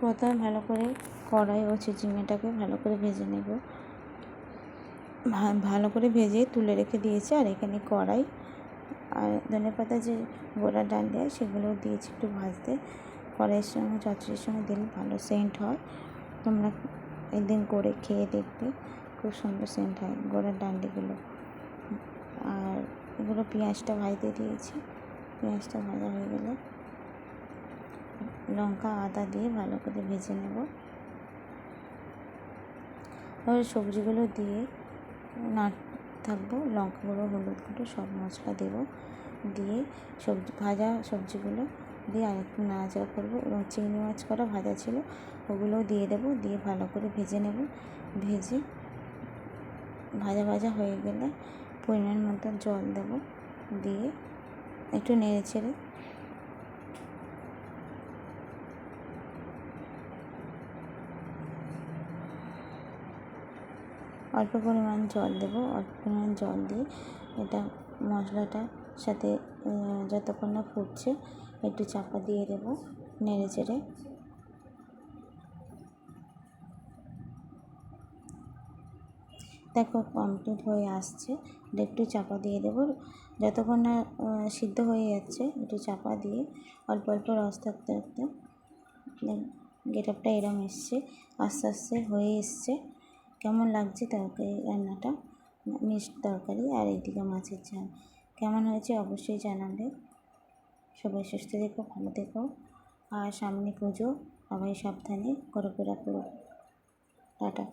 প্রথমে ভালো করে কড়াই ও চিচিঙ্গাটাকে ভালো করে ভেজে নেব। ভালো করে ভেজে তুলে রেখে দিয়েছি, আর এখানে কড়াই আর ধনে পাতা যে গোড়া ডান্ডিয়া সেগুলোও দিয়েছি একটু ভাজতে। কড়াইয়ের সঙ্গে, চচ্চড়ির সঙ্গে দিলে ভালো সেন্ট হয়। তোমরা একদিন করে খেয়ে দেখবে, খুব সুন্দর সেন্ট হয় গোড়ার ডান্ডিগুলো আর এগুলো পেঁয়াজটা ভাজতে দিয়েছি, পেঁয়াজটা ভাজা হয়ে গেলে লঙ্কা, আদা দিয়ে ভালো করে ভেজে নেব। এবার সবজিগুলো দিয়ে নাড় থাকব, লঙ্কা গুঁড়ো, হলুদ গুঁড়ো, সব মশলা দেবো। দিয়ে সবজি, ভাজা সবজিগুলো দিয়ে আরেকটু নাড়াচাড়া করব। এবং চিংড়ি মাছ করা ভাজা ছিল ওগুলোও দিয়ে দেবো, দিয়ে ভালো করে ভেজে নেব। ভেজে ভাজা ভাজা হয়ে গেলে পরিমাণ মতো জল দেবো। দিয়ে একটু নেড়ে ছেড়ে অল্প পরিমাণ জল দেবো, অল্প পরিমাণ জল দিয়ে এটা মশলাটার সাথে যতক্ষণ না ফুটছে একটু চাপা দিয়ে দেবো নেড়ে চেড়ে। দেখো কমপ্লিট হয়ে আসছে একটু চাপা দিয়ে দেবো, যতক্ষণ না সিদ্ধ হয়ে যাচ্ছে একটু চাপা দিয়ে অল্প অল্প রস থাকতে থাকতে গেটআপটা এরম এসছে, আস্তে আস্তে হয়ে এসছে। কেমন লাগছে তরকারি রান্নাটা? মিষ্ট তরকারি আর এইদিকে মাছের ঝাল। কেমন হয়েছে অবশ্যই জানাবে। সবাই সুস্থ দেখো ভালো দেখো আর সামনে পুজো, সবাই সাবধানে করে করো। টাটা।